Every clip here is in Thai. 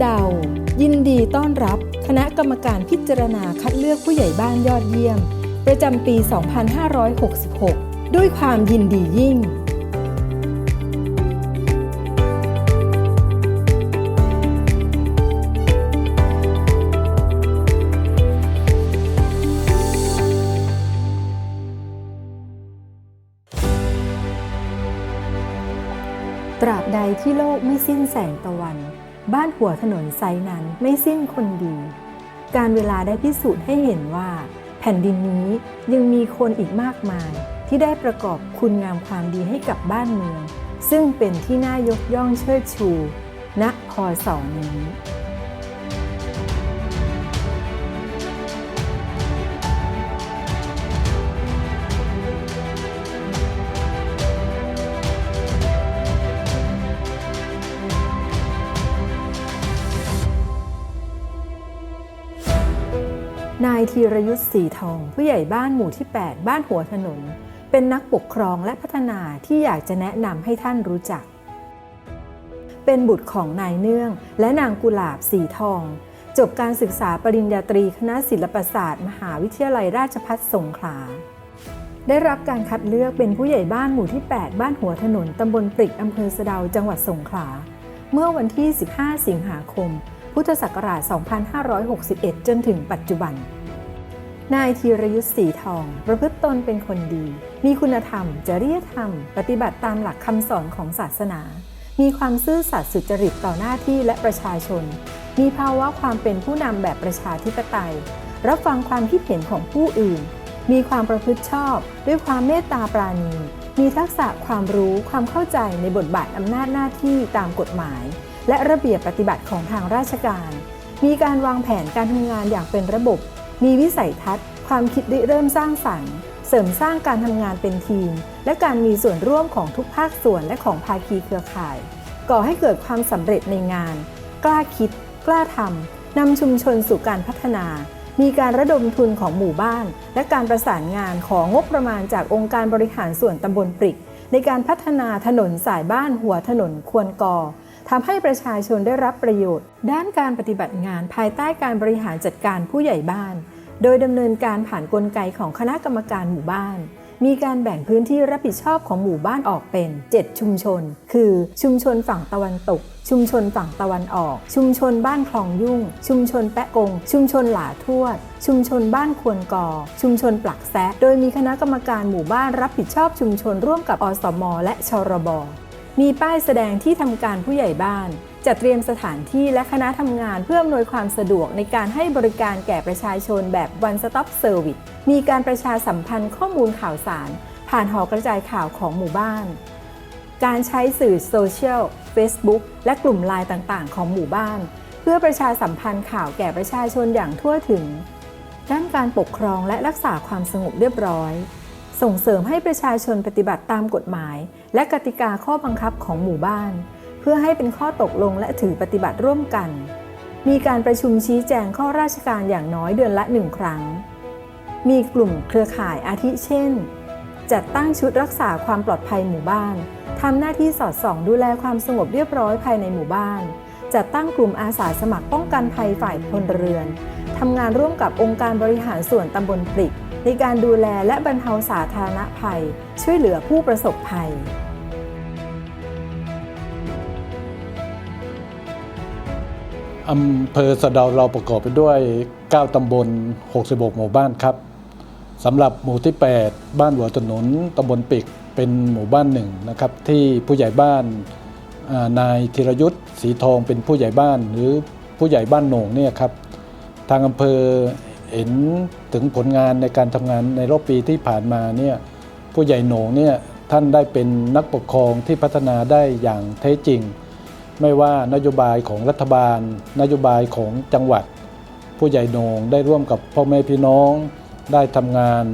เดา ยินดีต้อนรับ คณะกรรมการพิจารณาคัดเลือกผู้ใหญ่บ้านยอดเยี่ยม ประจำปี 2566 ด้วยความยินดียิ่งตราบใดที่โลกไม่สิ้นแสงตะวัน บ้านหัวถนนไซนั้นไม่สิ้นคนดี การเวลาได้พิสูจน์ให้เห็นว่า แผ่นดินนี้ยังมีคนอีกมากมาย ที่ได้ประกอบคุณงามความดีให้กับบ้านเมือง ซึ่งเป็นที่น่ายกย่องเชิดชูณพอสอนี้ายธีรยุทธ์สีทอง ผู้ใหญ่บ้านหมู่ที่ 8 บ้านหัวถนน เป็นนักปกครองและพัฒนาที่อยากจะแนะนำให้ท่านรู้จัก เป็นบุตรของนายเนื่อง และนางกุหลาบสีทอง จบการศึกษาปริญญาตรีคณะศิลปศาสตร์ มหาวิทยาลัยราชภัฏสงขลาได้รับการคัดเลือกเป็นผู้ใหญ่บ้านหมู่ที่ 8 บ้านหัวถนน ตำบลปริกอำเภอสะดาจังหวัดสงขลา เมื่อวันที่ 15 สิงหาคม พุทธศักราช 2561 จนถึงปัจจุบัน นายธีรยุทธ์สีทอง ประพฤติตนเป็นคนดี มีคุณธรรม จริยธรรม ปฏิบัติตามหลักคำสอนของศาสนา มีความซื่อสัตย์สุจริตต่อหน้าที่และประชาชน มีภาวะความเป็นผู้นำแบบประชาธิปไตย รับฟังความคิดเห็นของผู้อื่น มีความประพฤติชอบ ด้วยความเมตตาปราณี มีทักษะความรู้ความเข้าใจในบทบาทอำนาจหน้าที่ตามกฎหมาย และระเบียบปฏิบัติของทางราชการ มีการวางแผนการทำงานอย่างเป็นระบบ มีวิสัยทัศน์ ความคิดริเริ่มสร้างสรรค์ เสริมสร้างการทำงานเป็นทีม และการมีส่วนร่วมของทุกภาคส่วนและของภาคีเครือข่าย ก่อให้เกิดความสำเร็จในงาน กล้าคิด กล้าทำนำชุมชนสู่การพัฒนา มีการระดมทุนของหมู่บ้าน และการประสานงานของงบประมาณจากองค์การบริหารส่วนตำบลปริก ในการพัฒนาถนนสายบ้านหัวถนนควรกอ ทำให้ประชาชนได้รับประโยชน์ ด้านการปฏิบัติงานภายใต้การบริหารจัดการผู้ใหญ่บ้าน โดยดำเนินการผ่านนกลไกของคณะกรรมการหมู่บ้าน มีการแบ่งพื้นที่รับผิดชอบของหมู่บ้านออกเป็น 7 ชุมชน คือชุมชนฝั่งตะวันตก ชุมชนฝั่งตะวันออก ชุมชนบ้านคลองยุ่ง ชุมชนแปะกง ชุมชนหลาทวด ชุมชนบ้านควรกอ ชุมชนปลักแซะ โดยมีคณะกรรมการหมู่บ้านรับผิดชอบชุมชนร่วมกับอสม และชรบ มีป้ายแสดงที่ทำการผู้ใหญ่บ้าน จัดเตรียมสถานที่และคณะทำงานเพื่ออำนวยความสะดวกในการให้บริการแก่ประชาชนแบบ one stop service มีการประชาสัมพันธ์ข้อมูลข่าวสาร ผ่านหอกระจายข่าวของหมู่บ้าน การใช้สื่อโซเชียล Facebook และกลุ่มไลน์ต่างๆ ของหมู่บ้าน เพื่อประชาสัมพันธ์ข่าวแก่ประชาชนอย่างทั่วถึง ด้านการปกครองและรักษาความสงบเรียบร้อย ส่งเสริมให้ประชาชนปฏิบัติตามกฎหมาย และกติกาข้อบังคับของหมู่บ้าน เพื่อให้เป็นข้อตกลงและถือปฏิบัติร่วมกัน มีการประชุมชี้แจงข้อราชการอย่างน้อยเดือนละหนึ่งครั้ง มีกลุ่มเครือข่ายอาทิเช่น จัดตั้งชุดรักษาความปลอดภัยหมู่บ้านทำหน้าที่สอดส่องดูแลความสงบเรียบร้อยภายในหมู่บ้าน จัดตั้งกลุ่มอาสาสมัครป้องกันภัยฝ่ายพลเรือนทำงานร่วมกับองค์การบริหารส่วนตำบลปริก ในการดูแลและบรรเทาสาธารณภัย ช่วยเหลือผู้ประสบภัยอำเภอสะเดาเราประกอบไปด้วย 9 ตำบล 66 หมู่บ้านครับสำหรับหมู่ที่ 8 บ้านหัวถนนตำบลปิกเป็นหมู่บ้านหนึ่งนะครับ ที่ผู้ใหญ่บ้านนายธีรยุทธ์สีทองเป็นผู้ใหญ่บ้านหรือผู้ใหญ่บ้านโหน่งเนี่ยครับ ทางอำเภอ เห็นถึงผลงานในการทำงานในรอบปีที่ผ่านมาเนี่ยผู้ใหญ่โหน่งเนี่ยท่านได้เป็นนักปกครองที่พัฒนาได้อย่างแท้จริง ไม่ว่านโยบายของรัฐบาล นโยบายของจังหวัด ผู้ใหญ่โหนงได้ร่วมกับพ่อแม่พี่น้อง ได้ทำงาน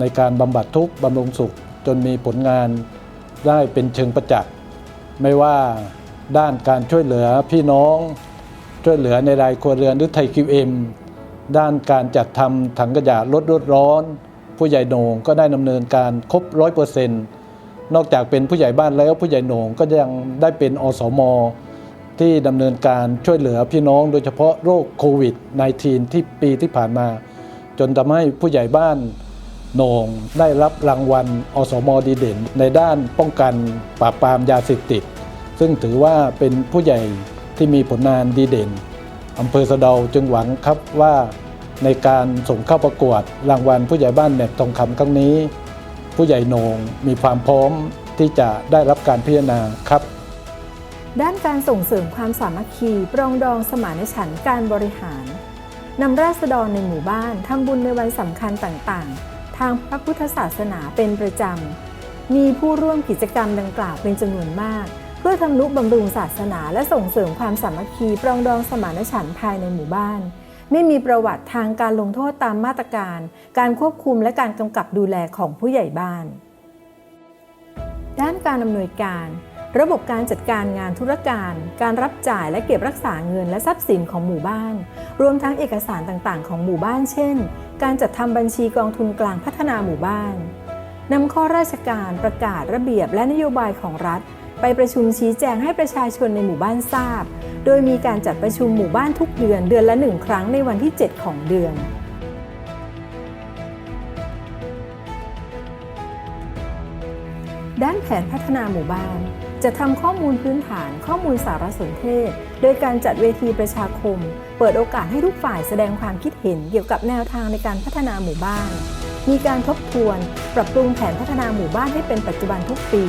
ในการบำบัดทุกข์บำรุงสุข จนมีผลงานได้เป็นเชิงประจักษ์ไม่ว่าด้านการช่วยเหลือพี่น้อง ช่วยเหลือในรายครัวเรือนหรือไทยคิวเอ็ม ด้านการจัดทำถังขยะลดรถร้อน ผู้ใหญ่โหนงก็ได้ดำเนินการครบร้อยเปอร์เซ็นต์นอกจากเป็นผู้ใหญ่บ้านแล้วผู้ใหญ่โหน่งก็ยังได้เป็นอสม ที่ดำเนินการช่วยเหลือพี่น้องโดยเฉพาะโรคโควิด -19 ที่ปีที่ผ่านมา จนทำให้ผู้ใหญ่บ้านโหนงได้รับรางวัลอสมดีเด่น ในด้านป้องกันปราบปรามยาเสพติด ซึ่งถือว่าเป็นผู้ใหญ่ที่มีผลงานดีเด่น อำเภอสะเดาจึงหวังครับว่าในการส่งเข้าประกวดรางวัลผู้ใหญ่บ้านแหนบทองคำครั้งนี้ ผู้ใหญ่โหนงมีความพร้อมที่จะได้รับการพิจารณาครับ ด้านการส่งเสริมความสามัคคีปรองดองสมานฉันท์การบริหารนำราษฎรในหมู่บ้านทำบุญในวันสำคัญต่างๆ ทางพระพุทธศาสนาเป็นประจำมีผู้ร่วมกิจกรรมดังกล่าวเป็นจำนวนมาก พื่อทำนุบำรุงศาสนาและส่งเสริมความสามัคคีปรองดองสมานฉันท์ภายในหมู่บ้าน ไม่มีประวัติทางการลงโทษตามมาตรการ การควบคุมและการกำกับดูแลของผู้ใหญ่บ้าน ด้านการอำนวยการ ระบบการจัดการงานธุรการ การรับจ่ายและเก็บรักษาเงินและทรัพย์สินของหมู่บ้าน รวมทั้งเอกสารต่างๆ ของหมู่บ้าน เช่น การจัดทำบัญชีกองทุนกลางพัฒนาหมู่บ้านนำข้อราชการประกาศระเบียบและนโยบายของรัฐ ไปประชุมชี้แจงให้ประชาชนในหมู่บ้านทราบ โดยมีการจัดประชุมหมู่บ้านทุกเดือนเดือนละหนึ่งครั้งในวันที่ 7 ของเดือนด้านแผนพัฒนาหมู่บ้าน จะทำข้อมูลพื้นฐานข้อมูลสารสนเทศ โดยการจัดเวทีประชาคม เปิดโอกาสให้ทุกฝ่ายแสดงความคิดเห็นเกี่ยวกับแนวทางในการพัฒนาหมู่บ้าน มีการทบทวน ปรับปรุงแผนพัฒนาหมู่บ้านให้เป็นปัจจุบันทุกปี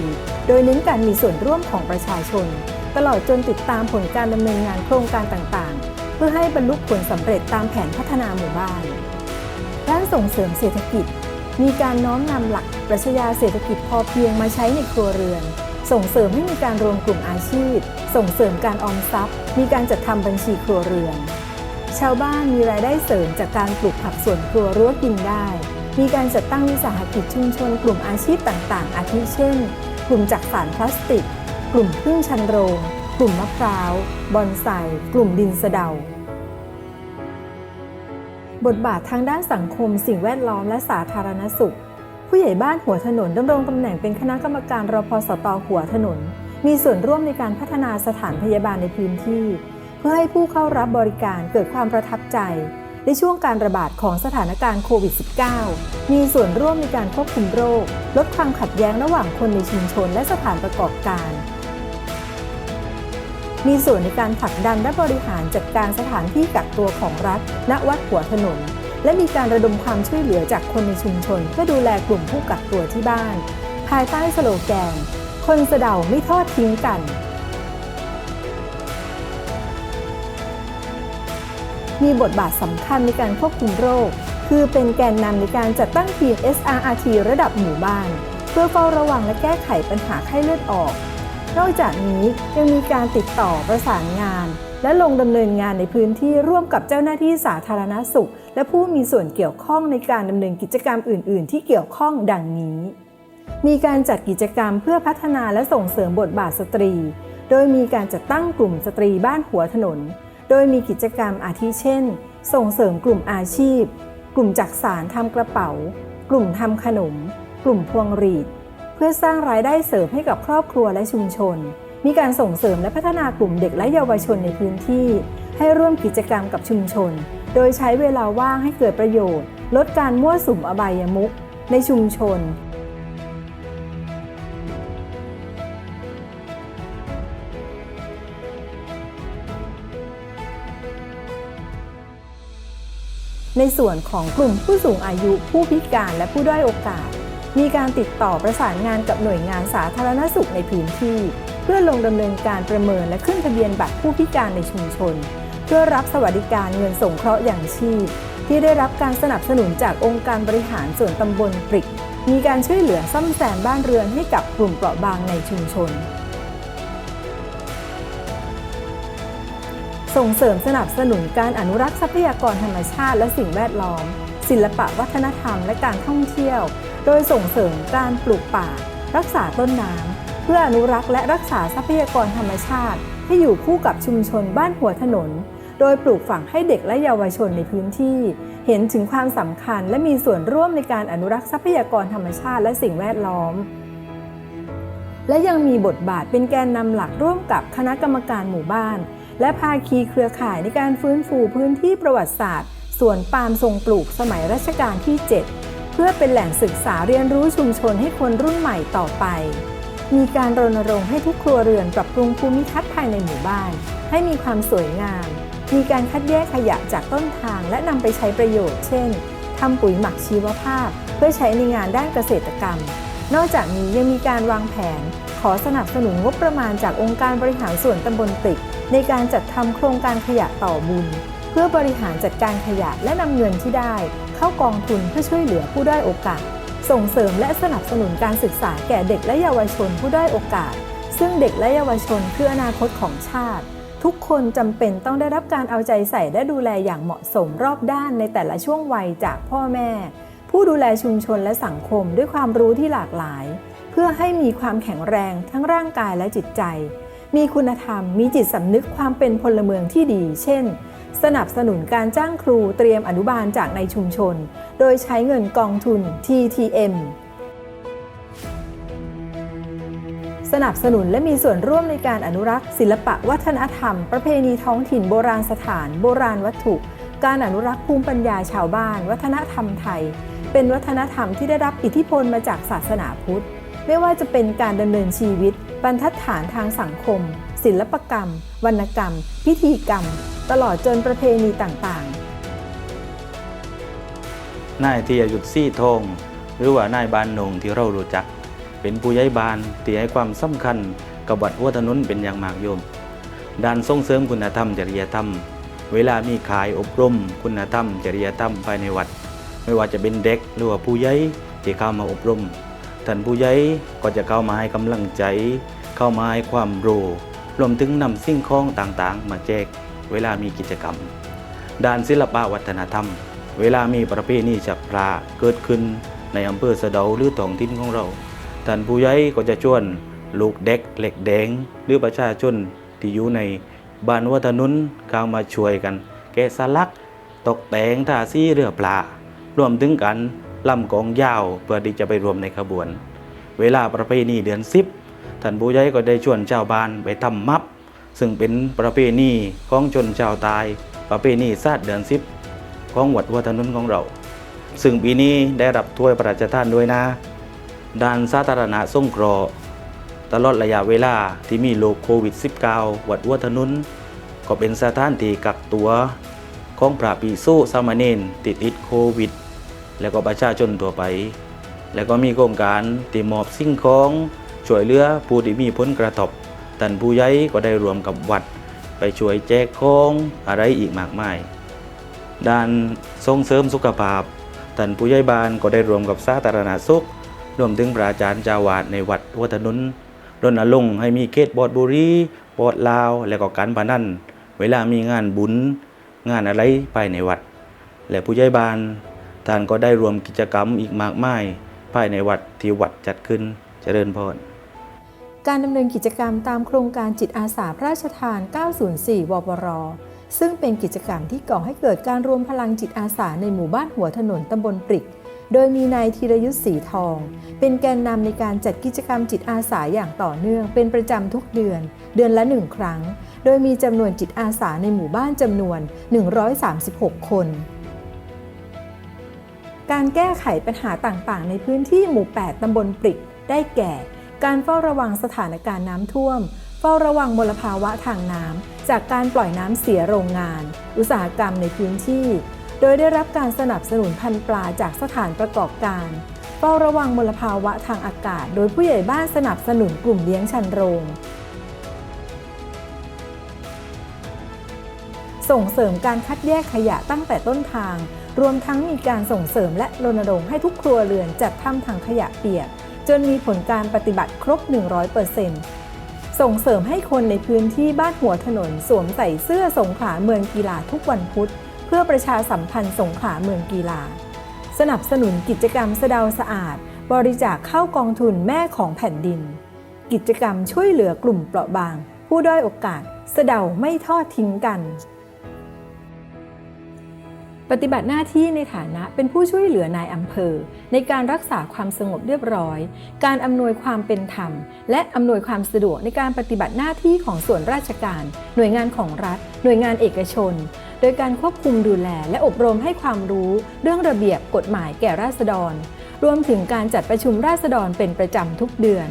โดยเน้นการมีส่วนร่วมของประชาชน ตลอดจนติดตามผลการดำเนินงานโครงการต่างๆ เพื่อให้บรรลุผลสำเร็จตามแผนพัฒนาหมู่บ้านด้านส่งเสริมเศรษฐกิจ มีการน้อมนำหลักปรัชญาเศรษฐกิจพอเพียงมาใช้ในครัวเรือน ส่งเสริมให้มีการรวมกลุ่มอาชีพ ส่งเสริมการออมทรัพย์ มีการจัดทำบัญชีครัวเรือน ชาวบ้านมีรายได้เสริมจากการปลูกผักสวนครัวรั้วกินได้ มีการจัดตั้งวิสาหกิจชุมชนกลุ่มอาชีพต่างๆ อาทิเช่น กลุ่มจักสานพลาสติก กลุ่มพึ่งชันโรง กลุ่มมะพร้าว บอนไซกลุ่มดินสะเดา บทบาททางด้านสังคม สิ่งแวดล้อมและสาธารณสุข ผู้ใหญ่บ้านหัวถนนดำรงตำแหน่งเป็นคณะกรรมการรพสตหัวถนน มีส่วนร่วมในการพัฒนาสถานพยาบาลในพื้นที่ เพื่อให้ผู้เข้ารับบริการเกิดความประทับใจ ในช่วงการระบาดของสถานการณ์โควิด -19 มีส่วนร่วมในการควบคุมโรค ลดความขัดแย้งระหว่างคนในชุมชนและสถานประกอบการ มีส่วนในการผลักดันและบริหารจัดการสถานที่กักตัวของรัฐ ณ วัดหัวถนน และมีการระดมความช่วยเหลือจากคนในชุมชน เพื่อดูแลกลุ่มผู้กักตัวที่บ้าน ภายใต้สโลแกน คนสะเดาไม่ทอดทิ้งกัน มีบทบาทสำคัญในการควบคุมโรค คือเป็นแกนนำในการจัดตั้งทีม SRRT ระดับหมู่บ้าน เพื่อเฝ้าระวังและแก้ไขปัญหาไข้เลือดออก นอกจากนี้ยังมีการติดต่อประสานงาน และลงดำเนินงานในพื้นที่ร่วมกับเจ้าหน้าที่สาธารณสุข และผู้มีส่วนเกี่ยวข้องในการดำเนินกิจกรรมอื่น ๆ ที่เกี่ยวข้องดังนี้ มีการจัดกิจกรรมเพื่อพัฒนาและส่งเสริมบทบาทสตรี โดยมีการจัดตั้งกลุ่มสตรีบ้านหัวถนน โดยมีกิจกรรมอาทิเช่น ส่งเสริมกลุ่มอาชีพ กลุ่มจักสารทำกระเป๋า กลุ่มทำขนม กลุ่มพวงหรีด เพื่อสร้างรายได้เสริมให้กับครอบครัวและชุมชน มีการส่งเสริมและพัฒนากลุ่มเด็กและเยาวชนในพื้นที่ ให้ร่วมกิจกรรมกับชุมชน โดยใช้เวลาว่างให้เกิดประโยชน์ ลดการมั่วสุมอบายมุขในชุมชน ในส่วนของกลุ่มผู้สูงอายุผู้พิการและผู้ด้อยโอกาส มีการติดต่อประสานงานกับหน่วยงานสาธารณสุขในพื้นที่ เพื่อลงดำเนินการประเมินและขึ้นทะเบียนบัตรผู้พิการในชุมชน เพื่อรับสวัสดิการเงินสงเคราะห์อย่างชีพ ที่ได้รับการสนับสนุนจากองค์การบริหารส่วนตำบลปริก มีการช่วยเหลือซ่อมแซมบ้านเรือนให้กับกลุ่มเปราะบางในชุมชน ส่งเสริมสนับสนุนการอนุรักษ์ทรัพยากรธรรมชาติ และสิ่งแวดล้อม ศิลปะวัฒนธรรมและการท่องเที่ยว โดยส่งเสริมการปลูกป่า รักษาต้นน้ำเพื่ออนุรักษ์และรักษาทรัพยากรธรรมชาติ ให้อยู่คู่กับชุมชนบ้านหัวถนน โดยปลูกฝังให้เด็กและเยาวชนในพื้นที่ เห็นถึงความสำคัญและมีส่วนร่วมในการอนุรักษ์ทรัพยากรธรรมชาติและสิ่งแวดล้อมและยังมีบทบาทเป็นแกนนำหลักร่วมกับคณะกรรมการหมู่บ้าน และภาคีเครือข่ายในการฟื้นฟูพื้นที่ประวัติศาสตร์สวนปาล์มทรงปลูกสมัยรัชกาลที่ 7 เพื่อเป็นแหล่งศึกษาเรียนรู้ชุมชนให้คนรุ่นใหม่ต่อไป มีการรณรงค์ให้ทุกครัวเรือนปรับปรุงภูมิทัศน์ภายในหมู่บ้าน ให้มีความสวยงาม มีการคัดแยกขยะจากต้นทางและนำไปใช้ประโยชน์ เช่นทำปุ๋ยหมักชีวภาพ เพื่อใช้ในงานด้านเกษตรกรรม นอกจากนี้ยังมีการวางแผน อสนับสนุนงบประมาณจากองค์การบริหารส่วนตำบลติก ในการจัดทำโครงการขยะต่อบุญ เพื่อบริหารจัดการขยะและนำเงินที่ได้ เข้ากองทุนเพื่อช่วยเหลือผู้ด้อยโอกาส ส่งเสริมและสนับสนุนการศึกษาแก่เด็กและเยาวชนผู้ด้อยโอกาส ซึ่งเด็กและเยาวชนคืออนาคตของชาติ ทุกคนจำเป็นต้องได้รับการเอาใจใส่และดูแลอย่างเหมาะสมรอบด้านในแต่ละช่วงวัยจากพ่อแม่ ผู้ดูแลชุมชนและสังคมด้วยความรู้ที่หลากหลาย พื่อให้มีความแข็งแรงทั้งร่างกายและจิตใจ มีคุณธรรม มีจิตสำนึกความเป็นพลเมืองที่ดี เช่น สนับสนุนการจ้างครูเตรียมอนุบาลจากในชุมชน โดยใช้เงินกองทุน TTM สนับสนุนและมีส่วนร่วมในการอนุรักษ์ ศิลปะวัฒนธรรม ประเพณีท้องถิ่นโบราณสถาน โบราณวัตถุ การอนุรักษ์ภูมิปัญญาชาวบ้าน วัฒนธรรมไทย เป็นวัฒนธรรมที่ได้รับอิทธิพลมาจากศาสนาพุทธ ไม่ว่าจะเป็นการดำเนินชีวิต บรรทัดฐานทางสังคม ศิลปกรรม วรรณกรรม พิธีกรรม ตลอดจนประเพณีต่างๆ นายที่อายุดซี่ทงหรือว่านายบานนงที่เรารู้จัก เป็นผู้ใหญ่บ้านที่ให้ความสำคัญกับวัดหัวถนนเป็นอย่างมากโยมด้านส่งเสริมคุณธรรมจริยธรรม เวลามีขายอบรม คุณธรรม จริยธรรมภายในวัด ไม่ว่าจะเป็นเด็กหรือว่าผู้ใหญ่ที่เข้ามาอบรม ท่านผู้ใหญ่ก็จะเข้ามาให้กำลังใจ เข้ามาให้ความรู้รวมถึงนำสิ่งของต่างๆ มาแจกเวลามีกิจกรรม ด้านศิลปะวัฒนธรรม เวลามีประเพณีจักพระเกิดขึ้นในอำเภอสะเดาหรือท้องถิ่นของเรา ท่านผู้ใหญ่ก็จะชวนลูกเด็กเหล็กแดง หรือประชาชนที่อยู่ในบ้านวัฒนุนเข้ามาช่วยกัน แกะสลัก ตกแต่งทาสีเรือปลารวมถึงกัน ลำกองยาวเพื่อที่จะไปรวมในขบวน เวลาประเพณีเดือนสิบท่านผู้ใหญ่ก็ได้ชวนชาวบ้านไปทำมับ ซึ่งเป็นประเพณีของชนชาวตาย ประเพณีศาสตร์เดือนสิบของวัดวัฒนุนของเรา ซึ่งปีนี้ได้รับถ้วยพระราชทานด้วยนะด้านสาธารณสงเคราะห์ตลอดระยะเวลาที่มีโรคโควิด -19 วัดวัวถนนก็เป็นสถานที่กักตัว ของพระปีโซสามเณรติดติดโควิด แล้วก็ประชาชนทั่วไป แล้วก็มีโครงการตีมอบสิ่งของช่วยเหลือผู้ที่มีผลกระทบท่านผู้ใหญ่ก็ได้รวมกับวัด ไปช่วยแจกของอะไรอีกมากมาย ด้านส่งเสริมสุขภาพท่านผู้ใหญ่บ้านก็ได้รวมกับสาธารณสุขรวมถึงพระอาจารย์จาวาดในวัดวัฒนุนรณรงค์ให้มีเขตบอดบุรีบอดลาว และก็การพนันเวลามีงานบุญงานอะไรภายในวัด และผู้ใหญ่บ้าน ท่านก็ได้รวมกิจกรรมอีกมากมายภายในวัดที่วัดจัดขึ้นเจริญพรการดำเนินกิจกรรมตามโครงการจิตอาสาพระราชทาน 904วปรซึ่งเป็นกิจกรรมที่ก่อให้เกิดการรวมพลังจิตอาสาในหมู่บ้านหัวถนนตำบลปริก โดยมีนายธีรยุทธ์สีทอง เป็นแกนนำในการจัดกิจกรรมจิตอาสาอย่างต่อเนื่อง เป็นประจำทุกเดือน เดือนละหนึ่งครั้ง โดยมีจำนวนจิตอาสาในหมู่บ้านจำนวน 136 คน การแก้ไขปัญหาต่างๆ ในพื้นที่หมู่ 8 ตำบลปริก ได้แก่ การเฝ้าระวังสถานการณ์น้ำท่วม เฝ้าระวังมลภาวะทางน้ำ จากการปล่อยน้ำเสียโรงงาน อุตสาหกรรมในพื้นที่ โดยได้รับการสนับสนุนพันปลาจากสถานประกอบการ เฝ้าระวังมลภาวะทางอากาศ โดยผู้ใหญ่บ้านสนับสนุนกลุ่มเลี้ยงชันโรง ส่งเสริมการคัดแยกขยะตั้งแต่ต้นทาง รวมทั้งมีการส่งเสริมและรณรงค์ให้ทุกครัวเรือนจัดทำถังขยะเปียก จนมีผลการปฏิบัติครบ 100%ส่งเสริมให้คนในพื้นที่บ้านหัวถนน สวมใส่เสื้อสงขลาเมืองกีฬาทุกวันพุธ เพื่อประชาสัมพันธ์สงขลาเมืองกีฬา สนับสนุนกิจกรรมสดาสะอาด บริจาคเข้ากองทุนแม่ของแผ่นดิน กิจกรรมช่วยเหลือกลุ่มเปราะบาง ผู้ด้อยโอกาส สดาไม่ทอดทิ้งกัน ปฏิบัติหน้าที่ในฐานะเป็นผู้ช่วยเหลือนายอำเภอ ในการรักษาความสงบเรียบร้อย การอำนวยความเป็นธรรม และอำนวยความสะดวกในการปฏิบัติหน้าที่ของส่วนราชการ หน่วยงานของรัฐ หน่วยงานเอกชน โดยการควบคุมดูแล และอบรมให้ความรู้เรื่องระเบียบกฎหมายแก่ราษฎร รวมถึงการจัดประชุมราษฎรเป็นประจำทุกเดือน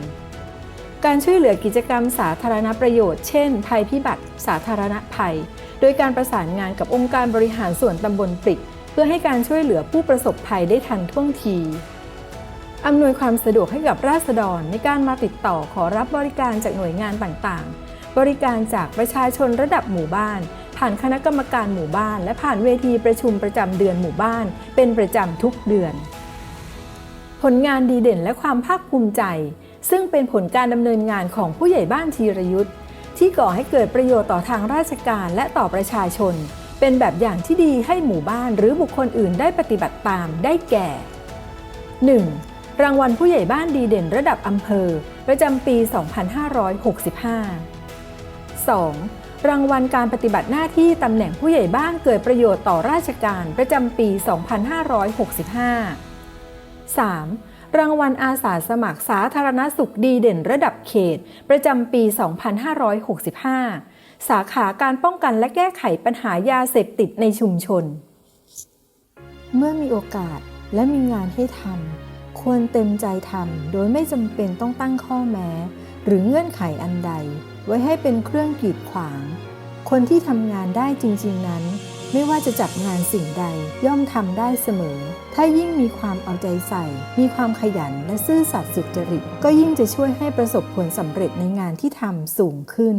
การช่วยเหลือกิจกรรมสาธารณประโยชน์ เช่น ภัยพิบัติ สาธารณภัย โดยการประสานงานกับองค์การบริหารส่วนตำบลปริก เพื่อให้การช่วยเหลือผู้ประสบภัยได้ทันท่วงทีอำนวยความสะดวกให้กับราษฎรในการมาติดต่อขอรับบริการจากหน่วยงานต่างๆ บริการจากประชาชนระดับหมู่บ้าน ผ่านคณะกรรมการหมู่บ้าน และผ่านเวทีประชุมประจำเดือนหมู่บ้าน เป็นประจำทุกเดือน ผลงานดีเด่นและความภาคภูมิใจ ซึ่งเป็นผลการดำเนินงานของผู้ใหญ่บ้านธีรยุทธ์ ที่ก่อให้เกิดประโยชน์ต่อทางราชการและต่อประชาชน เป็นแบบอย่างที่ดีให้หมู่บ้านหรือบุคคลอื่นได้ปฏิบัติตามได้แก่ 1. รางวัลผู้ใหญ่บ้านดีเด่นระดับอำเภอ ประจำปี 2565 2. รางวัลการปฏิบัติหน้าที่ตำแหน่งผู้ใหญ่บ้านเกิดประโยชน์ต่อราชการประจำปี 2565 3. รางวัลอาสาสมัครสาธารณสุขดีเด่นระดับเขต ประจำปี 2565 สาขาการป้องกันและแก้ไขปัญหายาเสพติดในชุมชน เมื่อมีโอกาสและมีงานให้ทำควรเต็มใจทำโดยไม่จำเป็นต้องตั้งข้อแม้ หรือเงื่อนไขอันใด ไว้ให้เป็นเครื่องกีดขวาง คนที่ทำงานได้จริง ๆ นั้น ไม่ว่าจะจับงานสิ่งใดย่อมทำได้เสมอ ถ้ายิ่งมีความเอาใจใส่ มีความขยันและซื่อสัตย์สุจริต ก็ยิ่งจะช่วยให้ประสบผลสำเร็จในงานที่ทำสูงขึ้น